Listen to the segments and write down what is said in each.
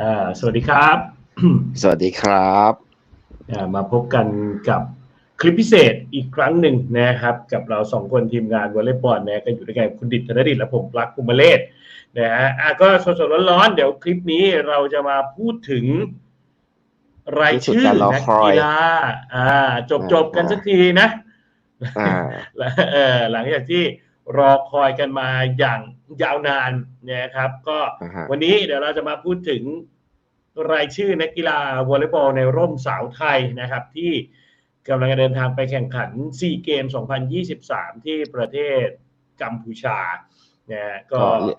อ่าสวัสดีครับ สวัสดีครับอ่ามาพบกันกับคลิปพิเศษอีกครั้งหนึ่งนะครับ กับเราสองคนทีมงานวอลเลย์บอลนะก็อยู่ด้วยกันคุณดิษฐ์ธนดิษฐ์และผมปลักกุมเลศนะฮะอะก็สดๆร้อนๆเดี๋ยวคลิปนี้เราจะมาพูดถึง รายชื่อที่สุดการรอนักคอยกีฬาอ่าจบจบๆกันสักทีนะอ่าและเออหลังจากที่ รอคอยกันมาอย่างยาวนานนะครับ ก็อ่าฮะวันนี้เดี๋ยวเราจะมาพูดถึงรายชื่อนักกีฬาวอลเลย์บอลในร่มสาวไทยนะครับ ที่กำลังจะเดินทางไปแข่งขันซีเกม 2023 ที่ประเทศกัมพูชานะฮะก็ก็เรียก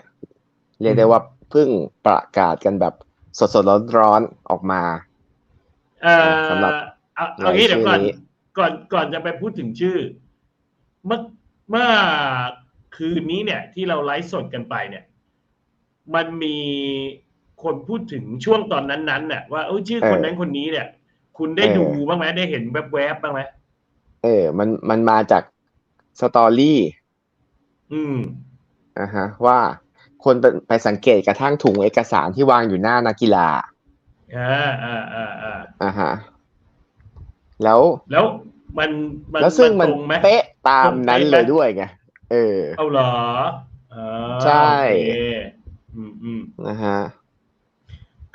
เรียกได้ว่าเพิ่งประกาศกันแบบสดๆร้อนๆออกมาเอ่อสำหรับเอาเอางี้เดี๋ยวก่อนรายชื่อนี้ก่อนก่อนจะไปพูดถึงชื่อ เมื่อ เมื่อคืนนี้เนี่ยที่เราไลฟ์สดกันไปเนี่ย มันมีคนพูดถึงช่วงตอนนั้นๆเนี่ยว่าเออชื่อคนนั้นคนนี้เนี่ย คุณได้ดูบ้างไหมได้เห็นแวบๆบ้างไหมเออ มันมันมาจากสตอรี่อืมนะฮะ ว่าคนไปไปสังเกตกระทั่งถุงเอกสารที่วางอยู่หน้านักกีฬาอ่าอ่าอ่าอ่าอ่าฮะแล้วแล้วมันมันแล้วซึ่งมันตรงไหมเป๊ะ ตามนั้นตรงเป๊ะไหมเลยด้วยไงเออเอาเหรออ่าใช่โอเคอืมอืมนะฮะ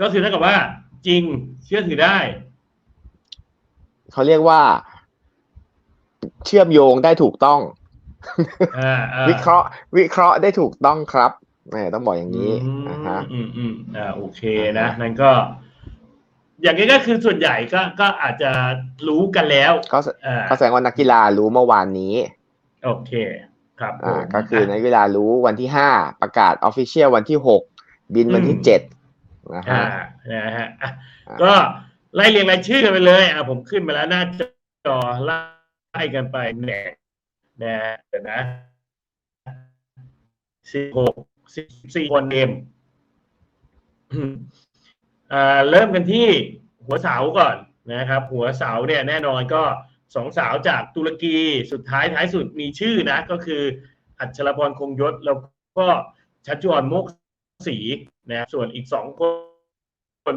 ก็คือเท่ากับว่า จริงเชื่อถือได้ เขาเรียกว่า เชื่อมโยงได้ถูกต้องอ่าอ่าวิเคราะห์ วิเคราะห์ได้ถูกต้องครับแหมต้องบอกอย่างนี้อืมนะฮะอืมอืมอ่าโอเคอ่านะฮะนั่นก็ อย่างนี้ก็คือส่วนใหญ่ก็ก็อาจจะรู้กันแล้วเขาอ่าเขาแสดงว่านักกีฬารู้เมื่อวานนี้ โอเค ครับผอ่ามก็คือนักกีฬารู้วันที่ห้าประกาศออฟฟิเชียลวันที่หกบินวันที่อืมเจ็ดนะอ่าฮะนะฮะอะอ่าก็ไล่เรียงรายชื่อกันไปเลยอะผมขึ้นมาแล้วหน้าจอไล่กันไปแหนนะเดี๋ยวนะสิบหกสิบสี่คนเอ็มอ่า เริ่มกันที่หัวเสาก่อนนะครับ หัวเสาเนี่ยแน่นอนก็สองสาวจากตุรกีสุดท้ายท้ายสุดมีชื่อนะ ก็คืออัชรพรคงยศแล้วก็ชัชจรโมกศรีนะส่วนอีกสองคน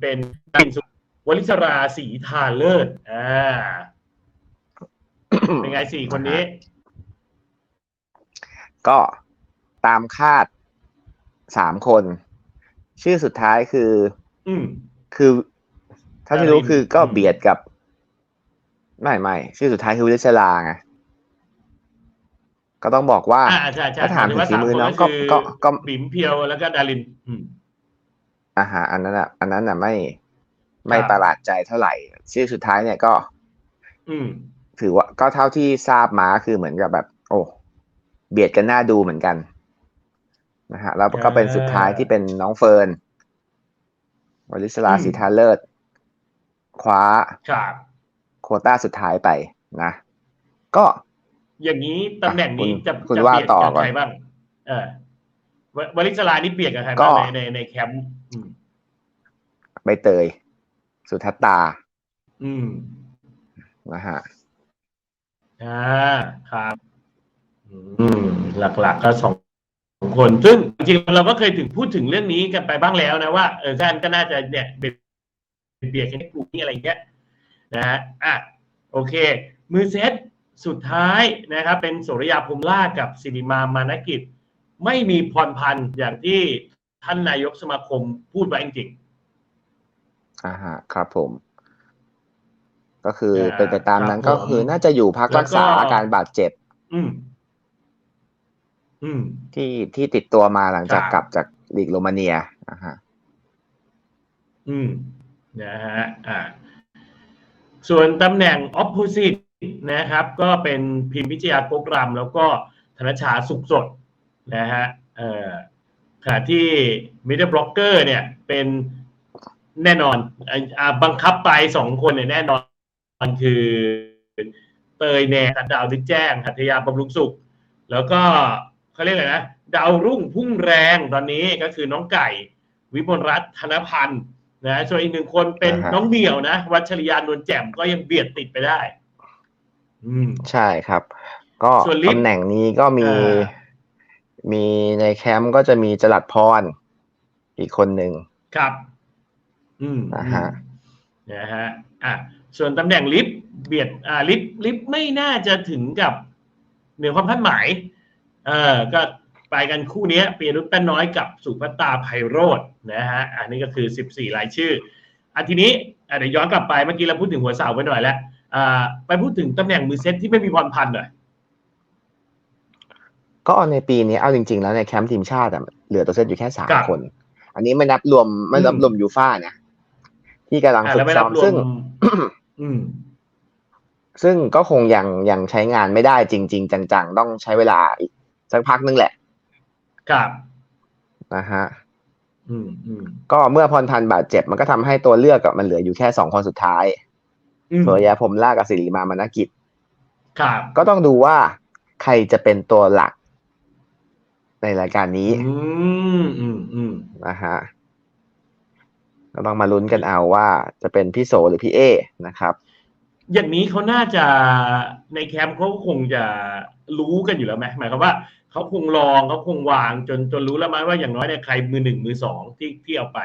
เป็นดินสุวลิศราศรีทาเลิศอ่าเป็นไงสี่คนนี้ ก็ตามคาดสามคน ชื่อสุดท้ายคือ อืม คือถ้าที่รู้ดารินคือก็อืมเบียดกับ ไม่ไม่ชื่อสุดท้ายคือวิลิชลาไงก็ต้องบอกว่าอ่าใช่ใช่ถ้าถามถึงฝีมือน้องก็ก็ก็ก็บิ๋มเพียวแล้วก็ดาริน อืมอาหารอันนั้นอะ อันนั้นอะไม่ไม่ครับประหลาดใจเท่าไหร่ ชื่อสุดท้ายเนี่ยก็ อืม ถือว่าก็เท่าที่ทราบมาคือเหมือนกับแบบ โอ้เบียดกันหน้าดูเหมือนกันนะฮะแล้วก็เป็นสุดท้ายที่เป็นน้องเฟิร์น วลิศลาอืมสีทาเลิศคว้าครับโควต้าสุดท้ายไปนะ ก็ อย่างนี้ตำแหน่งนี้คุณจะคุณจะว่าเบียดต่อกับก่อนใครบ้างเออววลิศรานี่เบียดกับใครก็บ้างในในในแคมป์อืมใบเตย สุทัตตา อืมนะฮะอ่าครับ อืม หลักๆก็สอง คน ซึ่งจริงๆเราก็เคยถึงพูดถึงเรื่องนี้กันไปบ้างแล้วนะว่าเออท่านก็น่าจะเนี่ยเบียดเบียดกันในกลุ่มนี้อะไรเงี้ยนะฮะอะโอเค มือเซตสุดท้ายนะครับ เป็นสุริยาภูมิล่ากับสิริมามานกิจ ไม่มีพรพันธ์อย่างที่ท่านนายกสมาคมพูดไว้จริงอ่าฮะครับผม ก็คืออ่าเป็นไปตามนั้นครับก็คือน่าจะอยู่พักแล้วก็รักษาอาการบาดเจ็บๆอืม อืม ที่ที่ติดตัวมาหลังจากครับกลับจากลีกโรมาเนียอ่าฮะอืมนะฮะอ่าส่วนตำแหน่ง opposite นะครับ ก็เป็นพิมพิชยาโกกรำแล้วก็ธนชาสุขสดนะฮะเอ่อขณะที่ middle blocker เนี่ยเป็นแน่นอนอ่าอ่าบังคับไปสองคนเนี่ยแน่นอนคือเตยแนกับดาวดึกแจ้งหัตถยาบำรุงสุข แล้วก็ เขาเรียกอะไรนะดาวรุ่งพุ่งแรงตอนนี้ก็คือน้องไก่ วิมลรัตน์ธนพันธ์นะส่วนอีกหนึ่งคนเป็นอ่าฮะ น้องเหมียวนะ วัชริยานวลแจ่มก็ยังเบียดติดไปได้ อืม ใช่ครับ ก็ส่วนลิฟต์ตำแหน่งนี้ก็มีอ่ามีในแคมป์ก็จะมีจรัดพร อีกคนหนึ่งครับ อืมนะฮะ นะฮะอะส่วนตำแหน่งลิฟต์เบียดอ่าลิฟต์ลิฟต์ไม่น่าจะถึงกับเหนือความคาดหมาย เออก็ไปกันคู่เนี้ยเปียรุตแป้นน้อยกับสุภัตตาไพโรจน์นะฮะอันนี้ก็คือ 14 รายชื่ออันทีนี้อะเดี๋ยวย้อนกลับไปเมื่อกี้เราพูดถึงหัวเสาไปหน่อยแล้วอ่าไปพูดถึงตำแหน่งมือเซตที่ไม่มีพรพันธ์หน่อยก็ในปีนี้เอาจริง ๆ แล้วในแคมป์ทีมชาติอะเหลือตัวเซตอยู่แค่สามครับคน อันนี้ไม่นับรวมไม่นับอืมรวมยูฟ่านะที่กำลังอ่าฝึแล้วกไม่ซ้รัอบมรวซึ่งมอืมซึ่งก็คงยังยังใช้งานไม่ได้จริง ๆ จังๆ ต้องใช้เวลาอีก สักพักนึงแหละครับนะฮะอืมอืมก็เมื่อพรทันบาดเจ็บ มันก็ทำให้ตัวเลือกอะมันเหลืออยู่แค่สองคนสุดท้ายอืมสุริยาพรหมล่ากับสิริมามานกิจครับก็ต้องดูว่าใครจะเป็นตัวหลัก ในรายการนี้ อืมอืมอืมนะฮะก็ต้องมาลุ้นกันเอาว่าจะเป็นพี่โสหรือพี่เอนะครับ อย่างนี้เขาน่าจะในแคมป์เขาคงจะรู้กันอยู่แล้วไหมหมายความว่า เขาคงลองเขาคงวางจนจนรู้แล้วไหมว่าอย่างน้อยเนี่ยใครมือหนึ่งมือสองที่ที่เอาไป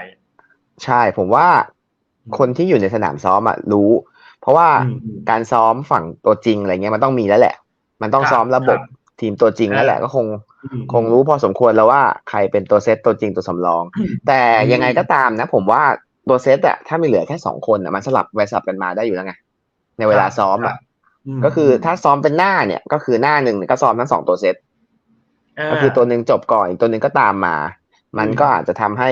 ใช่ผมว่าคนที่อยู่ในสนามซ้อมอะรู้ เพราะว่าอืมอืมการซ้อมฝั่งตัวจริงอะไรเงี้ยมันต้องมีแล้วแหละ มันต้องครับซ้อมระบบครับทีมตัวจริงแล้วแหละเออก็คงอืมคงรู้พอสมควรแล้วว่าใครเป็นตัวเซตตัวจริงตัวสำรอง แต่อืมยังไงก็ตามนะ ผมว่าตัวเซตอะถ้ามีเหลือแค่สองคนอะมันสลับไปสลับกันมาได้อยู่แล้วไงในเวลาซ้อมอะมก็คือถ้าซ้อมเป็นหน้าเนี่ย ก็คือหน้าหนึ่งเนี่ยก็ซ้อมทั้งสองตัวเซตา ก็คือตัวหนึ่งจบก่อนอีกตัวหนึ่งก็ตามมา มันอืมก็อาจจะทำให้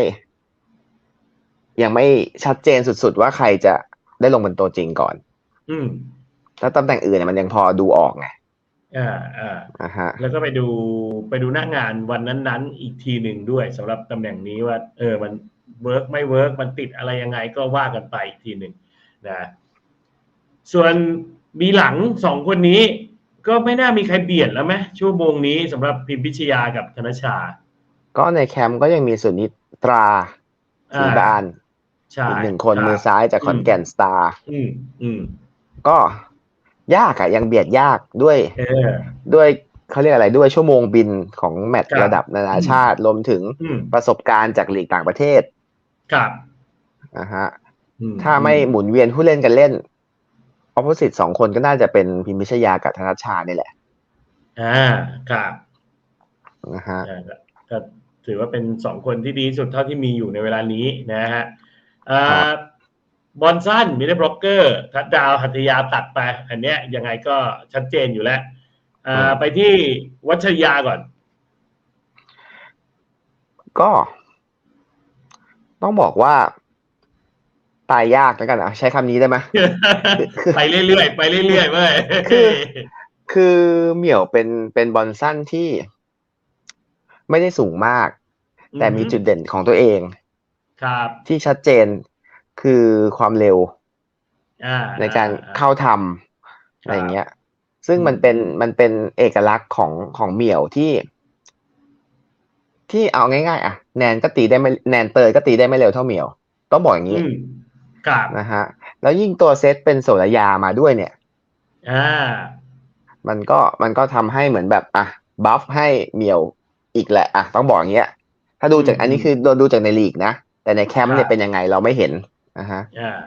ยังไม่ชัดเจนสุดๆว่าใครจะได้ลงเป็นตัวจริงก่อน อืมแล้วตำแหน่งอื่นเนี่ยมันยังพอดูออกไงอ่าอ่านะฮะ แล้วก็ไปดูไปดูหน้างานวันนั้นๆ อีกทีหนึ่งด้วยสำหรับตำแหน่งนี้ว่า เออ มันเวิร์กไม่เวิร์กมันติดอะไรยังไงก็ว่ากันไปอีกทีหนึ่งนะส่วนมีหลังสองคนนี้ ก็ไม่น่ามีใครเบียดแล้วไหมชั่วโมงนี้สำหรับพิมพิชยากับธนชา ก็ในแคมป์ก็ยังมีสุนิตราสีบานใช่อีกหนึ่งคนรับมือซ้ายจากขอนแก่นสตาร์อืมอืมก็ยากอะยังเบียดยากด้วยเออด้วยเขาเรียกอะไรด้วยชั่วโมงบินของแมตช์ครับระดับนานาชาติรวมถึงอืมประสบการณ์จากลีกต่างประเทศ ครับนะฮะอืถ้าไม่หมุนเวียนผู้เล่นกันเล่น ออ p o s i t e สองคนก็น่าจะเป็นพิมพิชยากับธนชชานี่แหละ อ่าครับนะฮะอ่าก็ก็ถือว่าเป็นสองคนที่ดีที่สุดเท่าที่มีอยู่ในเวลานี้นะฮะอ่าครับบอลสั้นมิดเดิลบล็อกเกอร์ทัดดาวหัตถยาตัดไป อันเนี้ยยังไงก็ชัดเจนอยู่แล้วอ่าไปที่วัชรยาก่อน ก็ ต้องบอกว่า ตายยากแล้วกันอะ ใช้คำนี้ได้ไหมคือไปเรื่อยๆไปเรื่อยๆเว้ยคือคือเหมี่ยวเป็นเป็นบอลสั้นที่ ไม่ได้สูงมาก แต่มีจุดเด่นของตัวเอง ครับ ที่ชัดเจนคือความเร็วอ่าในการอ่เข้าทำอะไรอย่างเงี้ย ซึ่งมันอืมเป็นมันเป็นเอกลักษณ์ของของเหมี่ยวที่ ที่เอาง่ายๆ อะ แนนก็ตีได้ไม่แนนเตยก็ตีได้ไม่เร็วเท่าเหมี่ยว ต้องบอกอย่างนี้อืม ครับนะฮะแล้วยิ่งตัวเซตเป็นโสระยามาด้วยเนี่ยอ่ามันก็มันก็ทำให้เหมือนแบบอะบัฟให้เหมี่ยวอีกแหละอะต้องบอกอย่างเงี้ย ถ้าดูจากอืมอันนี้คือเราดูจากในลีกนะ แต่ในแคมป์เนี่ครัยบเป็นยังไงเราไม่เห็นนะฮะอ่า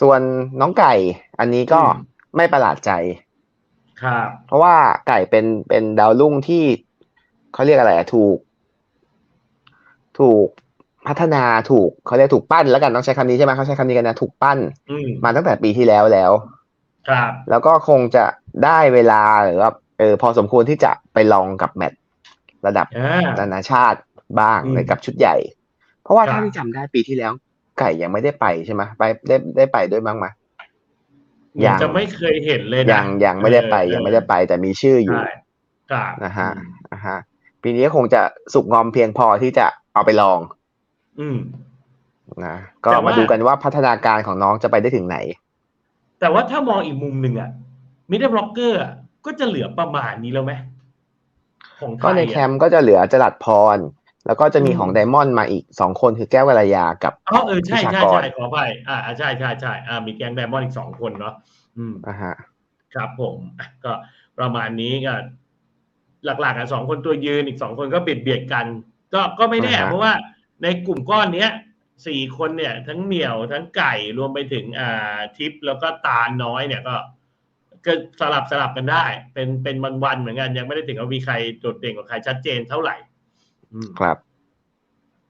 ส่วนน้องไก่อันนี้ก็อืมไม่ประหลาดใจครับเพราะว่าไก่เป็นเป็นดาวรุ่งที่เขาเรียกอะไรอะถูก ถูก พัฒนาถูกเขาเรียกถูกปั้นแล้วกันต้องใช้คำนี้ใช่ไหมเขาใช้คำนี้กันนะถูกปั้นอืมมาตั้งแต่ปีที่แล้วแล้ว ครับ แล้วก็คงจะได้เวลาหรือว่าเออพอสมควรที่จะไปลองกับแมตช์ระดับอ่านานาชาติบ้างอืมในกับชุดใหญ่ เพราะว่าครับถ้าที่จำได้ปีที่แล้ว ไก่ยังไม่ได้ไปใช่ไหมไปได้ได้ไปด้วยมั้งไหมยังจะไม่เคยเห็นเลยนะยังยังไม่ได้ไปเออยังไม่ได้ไป แต่มีชื่ออยู่ใช่ครับนะฮะอืมนะฮะปีนี้คงจะสุกงอมเพียงพอที่จะเอาไปลอง อืม นะก็แต่ว่า มาดูกันว่าพัฒนาการของน้องจะไปได้ถึงไหน แต่ว่าถ้ามองอีกมุมหนึ่งอะมิดเดิลบล็อกเกอร์ก็จะเหลือประมาณนี้แล้วไหมของไทก็ยในอะแคมป์ก็จะเหลือจรัดพร แล้วก็จะมีอืม ของไดมอนด์มาอีกสองคนคือแก้ววรายากับ อ๋อเออใช่วิชาใช่กร ใช่ขออภัยอ่าอ่าใช่ใช่ใช่อ่ามีแก๊งไดมอนด์อีกสองคนเนาะอืม นะฮะ ครับผมอะก็ประมาณนี้ก็หลักๆอะสองคนตัวยืนอีกสองคนก็เบียดเบียดกัน ก็ก็ไม่แน่อ่าฮะ เพราะว่า ในกลุ่มก้อนเนี้ยสี่คนเนี่ยทั้งเหนียวทั้งไก่รวมไปถึงอ่าทิปแล้วก็ตาลน้อยเนี่ยก็ก็สลับสลับกันได้ เป็นเป็นวันวันๆเหมือนกัน ยังไม่ได้ถึงว่ามีใครโดดเด่นกว่าใครชัดเจนเท่าไหร่อืมครับ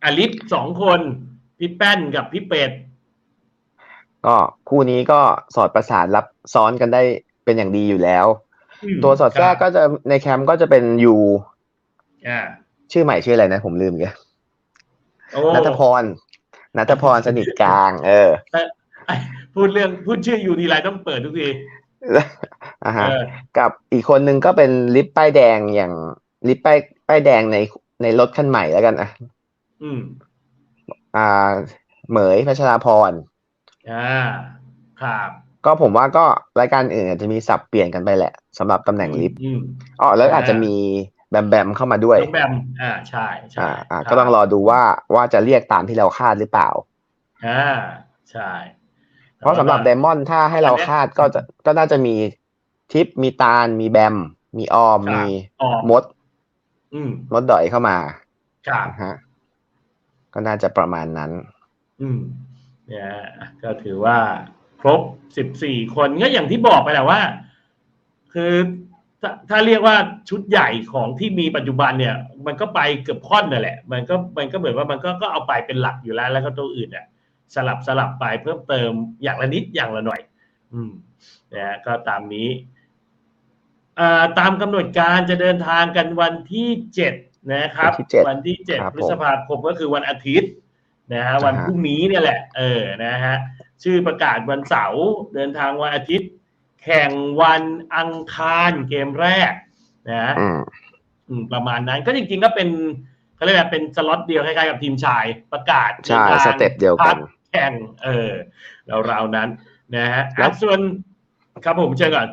อลิฟสองคน พี่แป้นกับพี่เป็ดก็คู่นี้ก็สอดประสานรับซ้อนกันได้เป็นอย่างดีอยู่แล้วมตัวสอดแทรกก็จะในแคมป์ก็จะเป็นยูอ่าชื่อใหม่ชื่ออะไรนะ ผมลืมอีกโอ้ นัทพรนัทพรสนิทกลาง เออ พูดเรื่องพูดชื่ออยู่ทีไรต้องเปิดทุกทีอ่าฮะเออกับอีกคนนึงก็เป็นลิฟต์ป้ายแดงอย่างลิฟต์ป้ายป้ายแดงในในรถคันใหม่แล้วกันอะอืม อ่า เหมยพัชราพรอ่าครับก็ผมว่าก็รายการอื่นอาจจะมีสับเปลี่ยนกันไปแหละสำหรับตำแหน่งลิฟต์อืมอ๋อแล้วอ่าอาจจะมี แบมแบมเข้ามาด้วยน้องแบมอ่าใช่ใช่อ่าอ่าครับก็ต้องรอดูว่าว่าจะเรียกตามที่เราคาดหรือเปล่าอ่าใช่ เพราะสำหรับไดมอนด์ถ้าให้เราคาดก็จะก็น่าจะมีทิปมีตาลมีแบม มีออมมีออกมดอืมมดดอยเข้ามาครับนะฮะก็น่าจะประมาณนั้น อืมเนี่ยก็ถือว่าครบสิบสี่คนก็อย่างที่บอกไปแหละว่า คือ ถ้าถ้าเรียกว่าชุดใหญ่ของที่มีปัจจุบันเนี่ย มันก็ไปเกือบค่อนนั่นแหละ มันก็มันก็เหมือนว่ามันก็ก็เอาไปเป็นหลักอยู่แล้ว แล้วก็ตัวอื่นเนี่ยสลับสลับไปเพิ่มเติมอย่างละนิดอย่างละหน่อย อืมนะฮะก็ตามนี้อ่าตามกำหนดการจะเดินทางกันวันที่เจ็ดนะครับ วันที่เจ็ดวันที่เจ็ดครับพฤษภาคมก็คือวันอาทิตย์นะฮะอ่าฮะวันพรุ่งนี้เนี่ยแหละ เออนะฮะชื่อประกาศวันเสาร์เดินทางวันอาทิตย์ แข่งวันอังคารเกมแรกนะฮะอืมอืมประมาณนั้นก็จริง ๆ ก็เป็นเขาเรียกว่าเป็นสล็อตเดียวคล้ายๆกับทีมชายประกาศใช่ดินทางสเต็ปเดียวกันพัแข่งเออแล้วราวๆนั้นนะฮะแล้อะวส่วนครับผมเชิญก่อน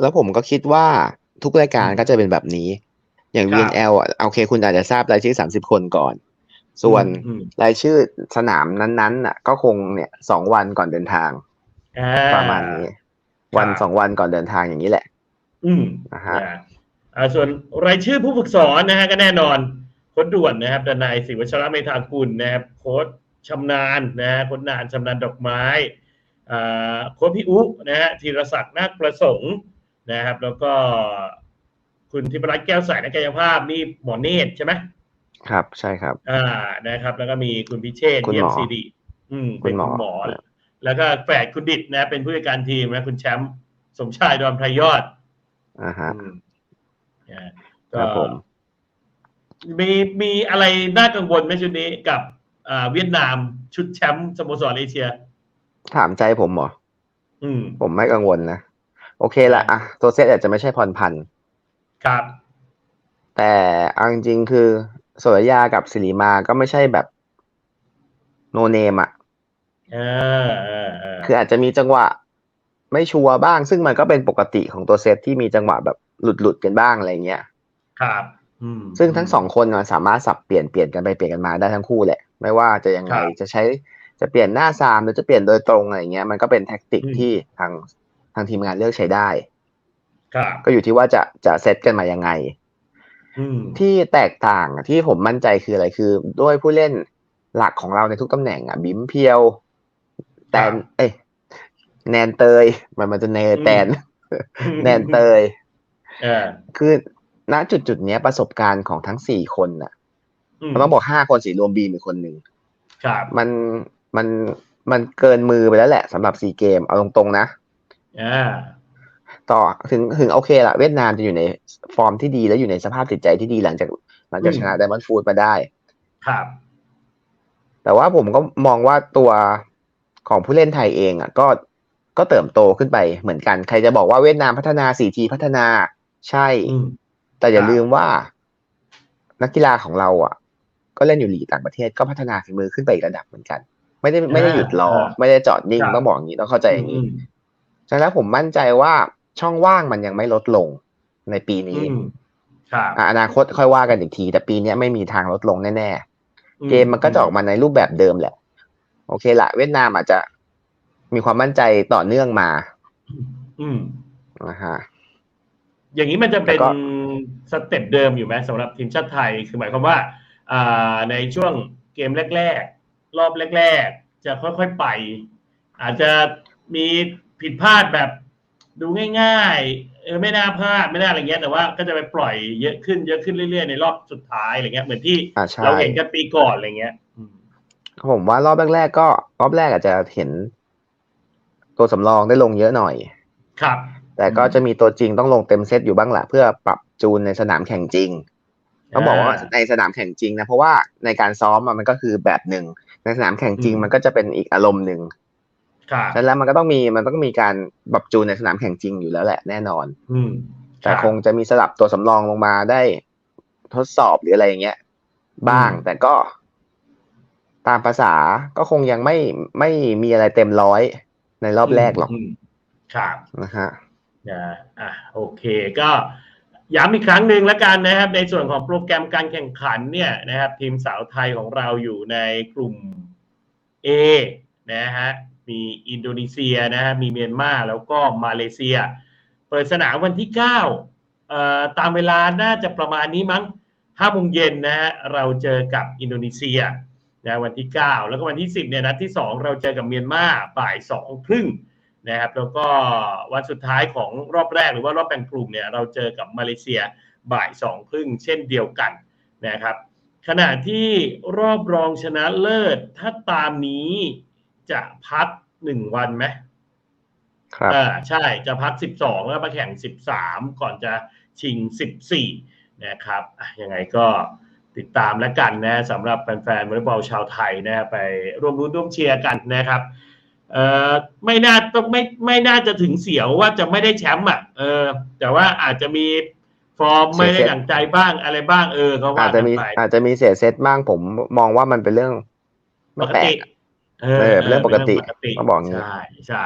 แล้วผมก็คิดว่าทุกรายการก็จะเป็นแบบนี้ อย่างครับ VNL อะโอเค คุณอาจจะทราบรายชื่อสามสิบคนก่อน ส่วนอืมรายชื่อสนามนั้นๆน่ะ ก็คงเนี่ยสองวันก่อนเดินทางอ่าประมาณนี้ วันสองวันก่อนเดินทางอย่างนี้แหละ อืมนะฮะอ่าอ่าส่วนรายชื่อผู้ฝึกสอนนะฮะก็แน่นอนโค้ชด่วนนะครับดนายศิวัชระเมธากุลนะครับโค้ชชำนาญนะฮะโค้ชนานชำนาญดอกไม้อ่าโค้ชพี่อุนะฮะธีรศักดิ์นาคประสงค์นะครับ แล้วก็คุณธิปรัตน์แก้วใสนักกายภาพนี่หมอเนตรใช่ไหมครับใช่ครับ อ่านะครับ แล้วก็มีคุณพิเชษฐ์คุณเยี่หยมมอซีดีอืมคุเป็นณหมอคุณหมอ แล้วก็แฝดคุณดิดนะ เป็นผู้จัดการทีมนะคุณแชมป์สมชายดอนไพรยอดอ่าฮะอืมนะคก็รับผมมีมีอะไรน่ากังวลไหมชุดนี้กับอ่าเวียดนามชุดแชมป์สโมสรเอเชีย ถามใจผมเหรออืมผมไม่กังวลนะ โอเคละอะตัวเซตอาจจะไม่ใช่พรพันธ์ครับ แต่เอาจริงๆคือสุรยากับศิริมาก็ไม่ใช่แบบ โนเนมอะ เออเออเออคืออาจจะมีจังหวะ ไม่ชัวร์บ้าง ซึ่งมันก็เป็นปกติของตัวเซตที่มีจังหวะแบบหลุดๆกันบ้างอะไรเงี้ย ครับ อืมซึ่งทั้งสองคนมันสามารถสับเปลี่ยนเปลี่ยนกันไปเปลี่ยนกันมาได้ทั้งคู่แหละ ไม่ว่าจะยังไงครับจะใช้จะเปลี่ยนหน้าซามหรือจะเปลี่ยนโดยตรงอะไรเงี้ยมันก็เป็นแท็กติกอืมที่ทางทางทีมงานเลือกใช้ได้ ครับ ก็อยู่ที่ว่าจะจะเซตกันมายังไงอืมที่แตกต่างที่ผมมั่นใจคืออะไรคือ ด้วยผู้เล่นหลักของเราในทุกตำแหน่งอะบิมเพียว แตนเอ้ยแนนเตย มันมันจะเนแตน แนนเตยเออคือณจุดจุดๆเนี้ยประสบการณ์ของทั้งสี่คนน่ะอืมเราต้องบอกห้าคนสี่รวมบีมอีกคนหนึ่งครับมันมันมันเกินมือไปแล้วแหละสำหรับซีเกมเอาตรงๆนะอ่าต่อถึงถึงโอเคละเวียดนามจะอยู่ในฟอร์มที่ดีและอยู่ในสภาพจิตใจที่ดีหลังจากหลังจากอืมชนะไดมอนด์ฟูดมาได้ ครับ แต่ว่าผมก็มองว่าตัว ของผู้เล่นไทยเองอะก็ก็เติบโตขึ้นไปเหมือนกัน ใครจะบอกว่าเวียดนามพัฒนาสี่ทีพัฒนาใช่อืมแต่อย่าครับลืมว่า นักกีฬาของเราอะ ก็เล่นอยู่ลีกต่างประเทศก็พัฒนาฝีมือขึ้นไปอีกระดับเหมือนกัน ไม่ได้ไม่ได้หยุดรอ ไม่ได้จอดนิ่งครับต้องบอกอย่างนี้ต้องเข้าใจอย่างนี้อืมฉะนั้นผมมั่นใจว่าช่องว่างมันยังไม่ลดลงในปีอืนี้มครับอะอนาคตค่อยว่ากันอีกที แต่ปีเนี้ยไม่มีทางลดลงแน่ๆเกมมันก็จะออกมาในรูปแบบเดิมแหละ โอเคละเวียดนามอาจจะมีความมั่นใจต่อเนื่องมา อืมนะฮะอย่างนี้มันจะเป็นแล้วก็สเต็ปเดิมอยู่ไหมสำหรับทีมชาติไทย คือหมายความว่าอ่าในช่วงเกมแรก ๆ รอบแรก ๆ จะค่อยๆไป อาจจะมีผิดพลาดแบบดูง่ายๆเออไม่น่าพลาดไม่น่าอะไรเงี้ยแต่ว่าก็จะไปปล่อยเยอะขึ้นเยอะขึ้นเรื่อยๆในรอบสุดท้ายอะไรเงี้ยเหมือนที่อ่าใช่เราเห็นกันปีก่อนอะไรเงี้ยอืม ผมว่ารอบแรกๆก็รอบแรกอาจจะเห็น ตัวสำรองได้ลงเยอะหน่อย ครับ แต่ก็จะมีตัวจริงต้องลงเต็มเซตอยู่บ้างแหละเพื่อปรับจูนในสนามแข่งจริงต้องบอกว่าในสนามแข่งจริงนะเพราะว่าในการซ้อมอะมันก็คือแบบหนึ่งในสนามแข่งจริงมันก็จะเป็นอีกอารมณ์หนึ่งครับฉะนั้นแล้วมันก็ต้องมีมันต้องมีการปรับจูนในสนามแข่งจริงอยู่แล้วแหละแน่นอน อืมแต่รับคงจะมีสลับตัวสำรองลงมาได้ทดสอบหรืออะไรอย่างเงี้ย บ้างอืมแต่ก็ ตามภาษาก็คงยังไม่ไม่มีอะไรเต็มร้อยในรอบแรกหรอกมครับนะฮะนะอะโอเคก็ย้ำอีกครั้งหนึ่งแล้วกันนะครับ ในส่วนของโปรแกรมการแข่งขันเนี่ยนะครับ ทีมสาวไทยของเราอยู่ในกลุ่ม A นะฮะมีอินโดนีเซียนะฮะมีเมียนมาแล้วก็มาเลเซีย เปิดสนามวันที่9เอ่อตามเวลาน่าจะประมาณนี้มั้ง5โมงเย็นนะฮะเราเจอกับอินโดนีเซีย นะวันที่ 9 แล้วก็วันที่ 10เนี่ยนัดที่ 2 เราเจอกับเมียนมาบ่าย2ครึ่งนะครับแล้วก็วันสุดท้ายของรอบแรกหรือว่ารอบแบ่งกลุ่มเนี่ยเราเจอกับมาเลเซียบ่ายสองครึ่งเช่นเดียวกันนะครับขณะที่รอบรองชนะเลิศถ้าตามนี้จะพักหนึ่งวันไหมครับอ่าใช่จะพักสิบสองแล้วมาแข่งสิบสามก่อนจะชิงสิบสี่นะครับอะยังไงก็ ติดตามแล้วกันนะสำหรับแฟนๆวอลเลย์บอลชาวไทยนะไปร่วมรุ้นร่วมเชียร์กันนะครับเอ่อไม่น่าต้องไม่ไม่น่าจะถึงเสียวว่าจะไม่ได้แชมป์อะเออ แต่ว่าอาจจะมีฟอร์มไม่ได้ดั่งใจบ้างอะไรบ้างเออก็ว่าอาจจะกันมีไปอาจจะมีเสียเซตบ้างผมมองว่ามันเป็นเรื่องปไม่กแปลติกเออเป็นเรื่องปกติต้องบอกอย่างนี้ใช่ใช่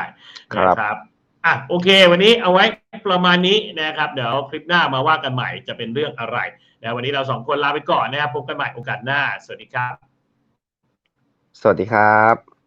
ครับนะครับอะโอเค วันนี้เอาไว้ประมาณนี้นะครับ เดี๋ยวคลิปหน้ามาว่ากันใหม่จะเป็นเรื่องอะไร นะวันนี้เราสองคนลาไปก่อนนะครับพบกันใหม่โอกาสหน้า สวัสดีครับ สวัสดีครับ